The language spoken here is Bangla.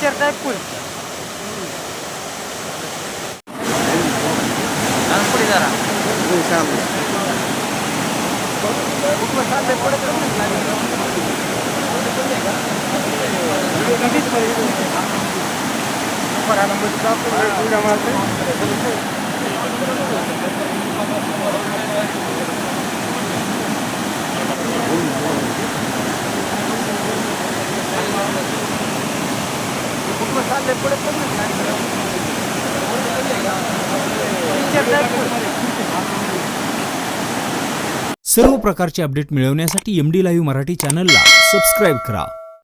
পিকচার টাইপ করছে পড়ানো বুঝতে सर्व प्रकारचे अपडेट मिळवण्यासाठी एमडी लाईव्ह मराठी चॅनलला सबस्क्राईब करा